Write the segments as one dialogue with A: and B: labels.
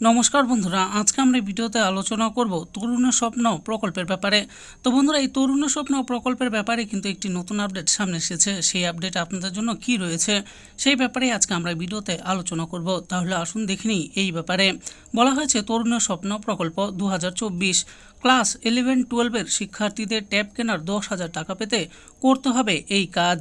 A: নমস্কার বন্ধুরা, আজকে আমরা ভিডিওতে আলোচনা করব তরুণের স্বপ্ন প্রকল্পের ব্যাপারে। তো বন্ধুরা, এই তরুণের স্বপ্ন প্রকল্পের ব্যাপারে কিন্তু একটি নতুন আপডেট সামনে এসেছে। সেই আপডেট আপনাদের জন্য কি রয়েছে, সেই ব্যাপারে আজকে আমরা ভিডিওতে আলোচনা করব। তাহলে আসুন দেখিনি এই ব্যাপারে। বলা হয়েছে তরুণের স্বপ্ন প্রকল্প দু হাজার চব্বিশ ক্লাস ইলেভেন, টুয়েলভের শিক্ষার্থীদের ট্যাব কেনার দশ হাজার টাকা পেতে করতে হবে এই কাজ।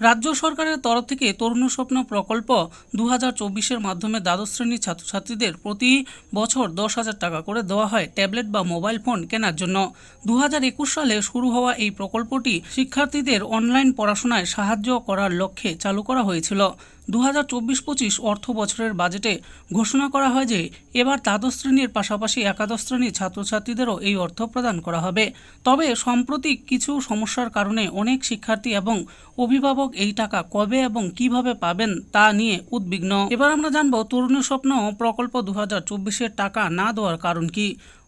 A: রাজ্য সরকারের তরফ থেকে তরুণ স্বপ্ন প্রকল্প দু হাজার মাধ্যমে দ্বাদশ শ্রেণির ছাত্রছাত্রীদের প্রতি বছর দশ হাজার টাকা করে দেওয়া হয় ট্যাবলেট বা মোবাইল ফোন কেনার জন্য। দু হাজার একুশ সালে শুরু হওয়া এই প্রকল্পটি শিক্ষার্থীদের অনলাইন পড়াশোনায় সাহায্য করার লক্ষ্যে চালু করা হয়েছিল। দু হাজার চব্বিশ পঁচিশ অর্থ বছরের বাজেটে ঘোষণা করা হয় যে, এবার দ্বাদশ শ্রেণির পাশাপাশি একাদশ শ্রেণির ছাত্রছাত্রীদেরও এই অর্থ প্রদান করা হবে। তবে সম্প্রতি কিছু সমস্যার কারণে অনেক শিক্ষার্থী এবং অভিভাবক এই টাকা কবে এবং কীভাবে পাবেন তা নিয়ে উদ্বিগ্ন। এবার আমরা জানব তরুণের স্বপ্ন প্রকল্প দু হাজার চব্বিশের টাকা না দেওয়ার কারণ কি।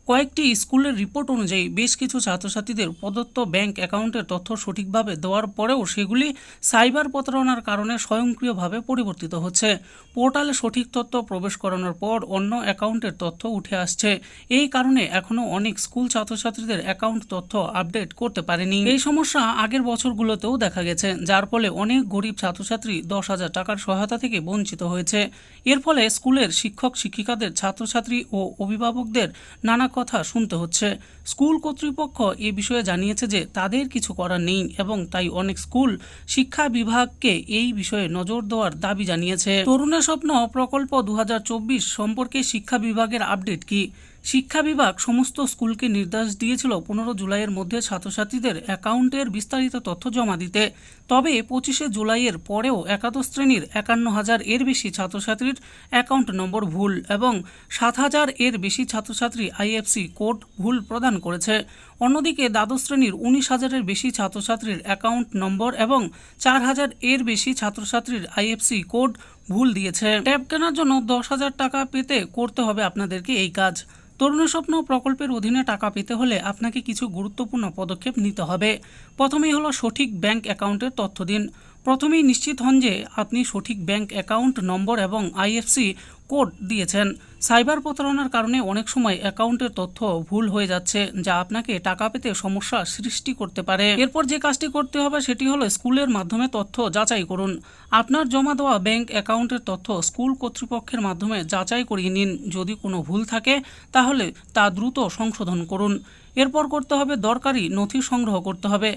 A: কয়েকটি স্কুলের রিপোর্ট অনুযায়ী বেশ কিছু ছাত্রছাত্রীদের প্রদত্ত ব্যাংক অ্যাকাউন্টের তথ্য সঠিকভাবে দেওয়ার পরেও সেগুলি সাইবার প্রতারণার কারণে স্বয়ংক্রিয়ভাবে পরিবর্তিত হচ্ছে। পোর্টালে সঠিক তথ্য প্রবেশ করানোর পর অন্য অ্যাকাউন্টের তথ্য উঠে আসছে। এই কারণে এখনও অনেক স্কুল ছাত্রছাত্রীদের অ্যাকাউন্ট তথ্য আপডেট করতে পারেনি। এই সমস্যা আগের বছরগুলোতেও দেখা গেছে, যার ফলে অনেক গরিব ছাত্রছাত্রী দশ হাজার টাকার সহায়তা থেকে বঞ্চিত হয়েছে। এর ফলে স্কুলের শিক্ষক, শিক্ষিকাদের, ছাত্রছাত্রী ও অভিভাবকদের নানা কথা শুনতে হচ্ছে। স্কুল কর্তৃপক্ষ এ বিষয়ে জানিয়েছে যে তাদের কিছু করার নেই এবং তাই অনেক স্কুল শিক্ষা বিভাগকে এই বিষয়ে নজর দেওয়ার দাবি জানিয়েছে। তরুণা স্বপ্ন প্রকল্প দু হাজার চব্বিশ সম্পর্কে শিক্ষা বিভাগের আপডেট কি? শিক্ষা বিভাগ সমস্ত স্কুলকে নির্দেশ দিয়েছিল পনেরো জুলাইয়ের মধ্যে ছাত্রছাত্রীদের অ্যাকাউন্টের বিস্তারিত তথ্য জমা দিতে। তবে পঁচিশে জুলাইয়ের পরেও একাদশ শ্রেণির একান্ন হাজার এর বেশি ছাত্রছাত্রীর অ্যাকাউন্ট নম্বর ভুল এবং সাত হাজার এর বেশি ছাত্রছাত্রী আইএফসি কোড ভুল প্রদান করেছে। অন্যদিকে দ্বাদশ শ্রেণির উনিশ হাজারের বেশি ছাত্রছাত্রীর অ্যাকাউন্ট নম্বর এবং চার হাজার এর বেশি ছাত্রছাত্রীর আইএফসি কোড ভুল দিয়েছে। ট্যাব কেনার জন্য দশ হাজার টাকা পেতে করতে হবে আপনাদেরকে এই কাজ। তরুণ স্বপ্ন প্রকল্পের অধীনে টাকা পেতে হলে আপনাকে কিছু গুরুত্বপূর্ণ পদক্ষেপ নিতে হবে। প্রথমেই হলো সঠিক ব্যাংক অ্যাকাউন্টের তথ্য দিন। প্রথমেই নিশ্চিত হন যে আপনি সঠিক ব্যাংক অ্যাকাউন্ট নম্বর এবং আইএফসি কোড দিয়েছেন। সাইবার প্রতারণার কারণে অনেক সময় অ্যাকাউন্টের তথ্য ভুল হয়ে যাচ্ছে, যা আপনাকে টাকা পেতে সমস্যা সৃষ্টি করতে পারে। এরপর যে কাজটি করতে হবে সেটি হলো স্কুলের মাধ্যমে তথ্য যাচাই করুন। আপনার জমা দেওয়া ব্যাংক অ্যাকাউন্টের তথ্য স্কুল কর্তৃপক্ষের মাধ্যমে যাচাই করিয়ে নিন। যদি কোনো ভুল থাকে, তাহলে তা দ্রুত সংশোধন করুন। এরপর করতে হবে দরকারি নথি সংগ্রহ করতে হবে।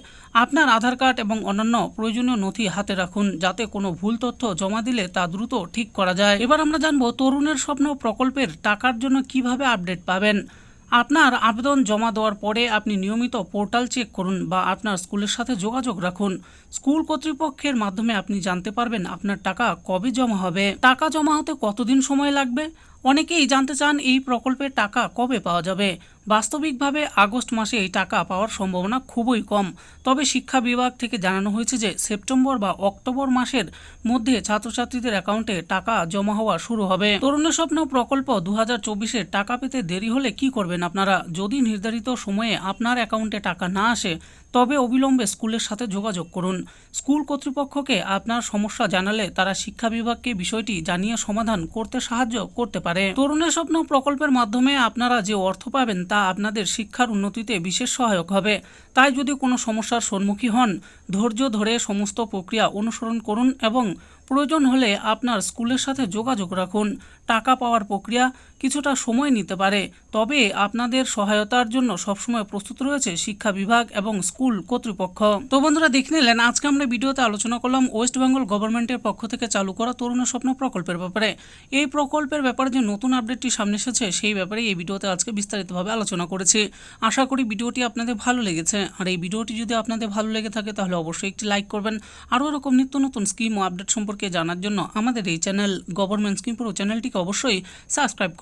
A: আপনার আধার কার্ড এবং অন্যান্য প্রয়োজনীয় নথি হাতে রাখুন যাতে কোনো ভুল তথ্য জমা দিলে তা দ্রুত ঠিক করা যায়। এবার আমরা জানব তরুণের স্বপ্ন প্রকল্পের টাকার জন্য কীভাবে আপডেট পাবেন। আপনার আবেদন জমা দেওয়ার পরে আপনি নিয়মিত পোর্টাল চেক করুন বা আপনার স্কুলের সাথে যোগাযোগ রাখুন। স্কুল কর্তৃপক্ষের মাধ্যমে আপনি জানতে পারবেন আপনার টাকা কবে জমা হবে। টাকা জমা হতে কতদিন সময় লাগবে? অনেকেই জানতে চান এই প্রকল্পের টাকা কবে পাওয়া যাবে। বাস্তবিকভাবে আগস্ট মাসে এই টাকা পাওয়ার সম্ভাবনা খুবই কম। তবে শিক্ষা বিভাগ থেকে জানানো হয়েছে যে সেপ্টেম্বর বা অক্টোবর মাসের মধ্যে ছাত্রছাত্রীদের অ্যাকাউন্টে টাকা জমা হওয়া শুরু হবে। তরুণের স্বপ্ন প্রকল্প দু হাজার টাকা পেতে দেরি হলে কি করবেন আপনারা? যদি নির্ধারিত সময়ে আপনার অ্যাকাউন্টে টাকা না আসে, তবে অবিলম্বে স্কুলের সাথে যোগাযোগ করুন। স্কুল কর্তৃপক্ষকে আপনার সমস্যা জানালে তারা শিক্ষা বিভাগকে বিষয়টি জানিয়ে সমাধান করতে সাহায্য করতে পারে। তরুণের স্বপ্ন প্রকল্পের মাধ্যমে আপনারা যে অর্থ পাবেন তা আপনাদের শিক্ষার উন্নতিতে বিশেষ সহায়ক হবে। তাই যদি কোনো সমস্যার সম্মুখীন হন, ধৈর্য ধরে সমস্ত প্রক্রিয়া অনুসরণ করুন এবং প্রয়োজন হলে আপনার স্কুলের সাথে যোগাযোগ রাখুন। টাকা পাওয়ার প্রক্রিয়া কিছুটা সময় নিতে পারে। তবে আপনাদের সহায়তার জন্য সবসময় প্রস্তুত রয়েছে শিক্ষা বিভাগ এবং স্কুল কর্তৃপক্ষ। তো বন্ধুরা দেখে নিলেন, আজকে আমরা ভিডিওতে আলোচনা করলাম ওয়েস্ট বেঙ্গল গভর্নমেন্টের পক্ষ থেকে চালু করা তরুণ স্বপ্ন প্রকল্পের ব্যাপারে। এই প্রকল্পের ব্যাপারে যে নতুন আপডেটটি সামনে এসেছে, সেই ব্যাপারে এই ভিডিওতে আজকে বিস্তারিতভাবে আলোচনা করেছি। আশা করি ভিডিওটি আপনাদের ভালো লেগেছে। আর এই ভিডিওটি যদি আপনাদের ভালো লেগে থাকে, তাহলে অবশ্যই একটি লাইক করবেন। আরও এরকম নিত্য নতুন স্কিম ও আপডেট সম্পর্কে জানার জন্য আমাদের এই চ্যানেল গভর্নমেন্ট স্কিম পুরো চ্যানেলটিকে অবশ্যই সাবস্ক্রাইব